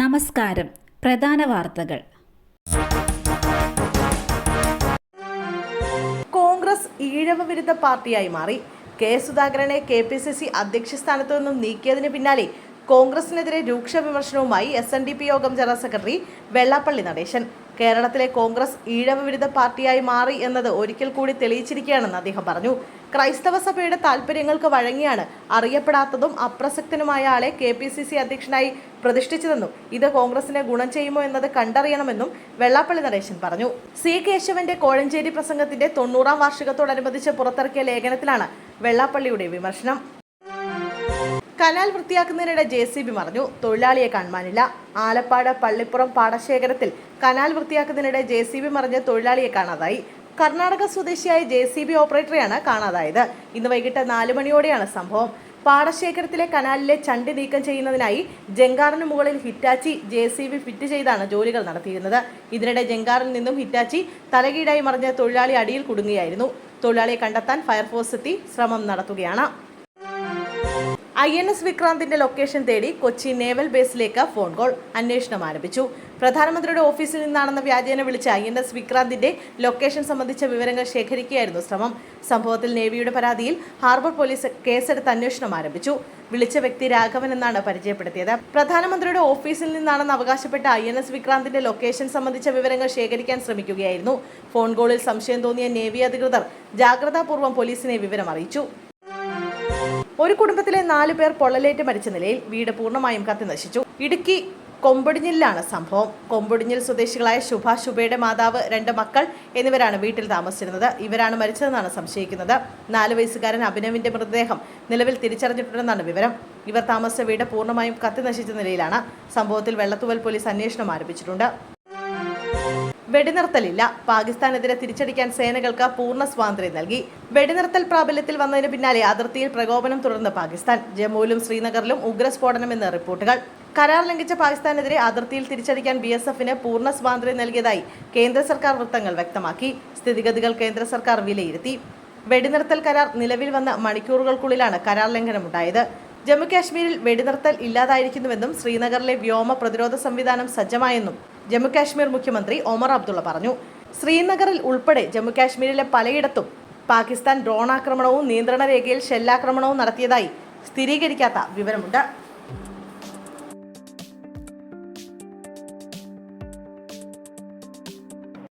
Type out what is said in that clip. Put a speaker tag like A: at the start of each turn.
A: നമസ്കാരം. പ്രധാന വാർത്തകൾ.
B: കോൺഗ്രസ് ഈഴവ വിരുദ്ധ പാർട്ടിയായി മാറി. കെ സുധാകരനെ കെ പി സി സി അധ്യക്ഷ സ്ഥാനത്തു നിന്നും നീക്കിയതിന് പിന്നാലെ കോൺഗ്രസിനെതിരെ രൂക്ഷ വിമർശനവുമായി S N D P Yogam general secretary Vellappally Natesan. കേരളത്തിലെ കോൺഗ്രസ് ഈഴവ വിരുദ്ധ പാർട്ടിയായി മാറി എന്നത് ഒരിക്കൽ കൂടി തെളിയിച്ചിരിക്കുകയാണെന്ന് അദ്ദേഹം പറഞ്ഞു. ക്രൈസ്തവ സഭയുടെ താൽപ്പര്യങ്ങൾക്ക് വഴങ്ങിയാണ് അറിയപ്പെടാത്തതും അപ്രസക്തനുമായ ആളെ കെ പി സി സി അധ്യക്ഷനായി പ്രതിഷ്ഠിച്ചതെന്നും ഇത് കോൺഗ്രസിന് ഗുണം ചെയ്യുമോ എന്നത് കണ്ടറിയണമെന്നും വെള്ളാപ്പള്ളി നരേശൻ പറഞ്ഞു. സി കേശവന്റെ കോഴഞ്ചേരി പ്രസംഗത്തിന്റെ തൊണ്ണൂറാം വാർഷികത്തോടനുബന്ധിച്ച് പുറത്തിറക്കിയ ലേഖനത്തിലാണ് വെള്ളാപ്പള്ളിയുടെ വിമർശനം. കനാൽ വൃത്തിയാക്കുന്നതിനിടെ ജെ സി ബി മറിഞ്ഞു. തൊഴിലാളിയെ കാണുവാനില്ല. ആലപ്പാട് പള്ളിപ്പുറം പാടശേഖരത്തിൽ കനാൽ വൃത്തിയാക്കുന്നതിനിടെ ജെ സി ബി മറിഞ്ഞ് തൊഴിലാളിയെ കാണാതായി. കർണാടക സ്വദേശിയായ ജെ സി ബി ഓപ്പറേറ്ററെയാണ് കാണാതായത്. ഇന്ന് വൈകിട്ട് നാല് മണിയോടെയാണ് സംഭവം. പാടശേഖരത്തിലെ കനാലിലെ ചണ്ടി നീക്കം ചെയ്യുന്നതിനായി ജങ്കാറിന് മുകളിൽ Hitachi J C B fit ചെയ്താണ് ജോലികൾ നടത്തിയിരുന്നത്. ഇതിനിടെ ജങ്കാറിൽ നിന്നും ഹിറ്റാച്ചി തലകീടായി മറിഞ്ഞ തൊഴിലാളി അടിയിൽ കുടുങ്ങുകയായിരുന്നു തൊഴിലാളിയെ കണ്ടെത്താൻ ഫയർഫോഴ്സ് എത്തി ശ്രമം നടത്തുകയാണ്. ഐ എൻ എസ് വിക്രാന്തിന്റെ ലൊക്കേഷൻ തേടി കൊച്ചി നേവൽ ബേസിലേക്ക് ഫോൺ കോൾ അന്വേഷണം ആരംഭിച്ചു. പ്രധാനമന്ത്രിയുടെ ഓഫീസിൽ നിന്നാണെന്ന വ്യാജേന വിളിച്ച ഐ എൻ എസ് വിക്രാന്തിന്റെ ലൊക്കേഷൻ സംബന്ധിച്ച വിവരങ്ങൾ ശേഖരിക്കുകയായിരുന്നു ശ്രമം. സംഭവത്തിൽ നേവിയുടെ പരാതിയിൽ ഹാർബർ പോലീസ് കേസെടുത്ത് അന്വേഷണം ആരംഭിച്ചു. വിളിച്ച വ്യക്തി രാഘവൻ എന്നാണ് പരിചയപ്പെടുത്തിയത്. പ്രധാനമന്ത്രിയുടെ ഓഫീസിൽ നിന്നാണെന്ന് അവകാശപ്പെട്ട ഐ എൻ എസ് വിക്രാന്തിന്റെ ലൊക്കേഷൻ സംബന്ധിച്ച വിവരങ്ങൾ ശേഖരിക്കാൻ ശ്രമിക്കുകയായിരുന്നു. ഫോൺ കോളിൽ സംശയം തോന്നിയ നേവി അധികൃതർ ജാഗ്രതാപൂർവം പോലീസിനെ വിവരം അറിയിച്ചു ഒരു കുടുംബത്തിലെ നാലു പേർ പൊള്ളലേറ്റ് മരിച്ച നിലയിൽ വീട് പൂർണമായും കത്തിനശിച്ചു ഇടുക്കി കൊമ്പടിഞ്ഞിലാണ് സംഭവം. കൊമ്പടിഞ്ഞിൽ സ്വദേശികളായ ശുഭ ശുഭയുടെ മാതാവ് രണ്ട് മക്കൾ എന്നിവരാണ് വീട്ടിൽ താമസിച്ചിരുന്നത്. ഇവരാണ് മരിച്ചതെന്നാണ് സംശയിക്കുന്നത്. നാല് വയസ്സുകാരൻ അഭിനവിന്റെ മൃതദേഹം നിലവിൽ തിരിച്ചറിഞ്ഞിട്ടുണ്ടെന്നാണ് വിവരം. ഇവർ താമസിച്ച വീട് പൂർണമായും കത്തിനശിച്ച നിലയിലാണ്. സംഭവത്തിൽ വെള്ളത്തുവൽ പോലീസ് അന്വേഷണം ആരംഭിച്ചിട്ടുണ്ട്. വെടിനിർത്തലില്ല. പാകിസ്ഥാനെതിരെ തിരിച്ചടിക്കാൻ സേനകൾക്ക് പൂർണ സ്വാതന്ത്ര്യം നൽകി. വെടിനിർത്തൽ പ്രാബല്യത്തിൽ വന്നതിന് പിന്നാലെ അതിർത്തിയിൽ പ്രകോപനം തുടർന്ന് പാകിസ്ഥാൻ ജമ്മുവിലും ശ്രീനഗറിലും ഉഗ്രസ്ഫോടനമെന്ന് റിപ്പോർട്ടുകൾ. കരാർ ലംഘിച്ച പാകിസ്ഥാനെതിരെ അതിർത്തിയിൽ തിരിച്ചടിക്കാൻ ബി എസ് എഫിന് പൂർണ സ്വാതന്ത്ര്യം നൽകിയതായി കേന്ദ്ര സർക്കാർ വൃത്തങ്ങൾ വ്യക്തമാക്കി. സ്ഥിതിഗതികൾ കേന്ദ്ര സർക്കാർ വിലയിരുത്തി. വെടിനിർത്തൽ കരാർ നിലവിൽ വന്ന മണിക്കൂറുകൾക്കുള്ളിലാണ് കരാർ ലംഘനമുണ്ടായത്. ജമ്മുകാശ്മീരിൽ വെടിനിർത്തൽ ഇല്ലാതായിരിക്കുന്നുവെന്നും ശ്രീനഗറിലെ വ്യോമ പ്രതിരോധ സംവിധാനം സജ്ജമായെന്നും ജമ്മു കാശ്മീർ മുഖ്യമന്ത്രി ഒമർ അബ്ദുള്ള പറഞ്ഞു. ശ്രീനഗറിൽ ഉൾപ്പെടെ ജമ്മുകാശ്മീരിലെ പലയിടത്തും പാകിസ്ഥാൻ ഡ്രോൺ ആക്രമണവും നിയന്ത്രണ രേഖയിൽ ഷെല്ലാക്രമണവും നടത്തിയതായി സ്ഥിരീകരിക്കാത്ത വിവരമുണ്ട്.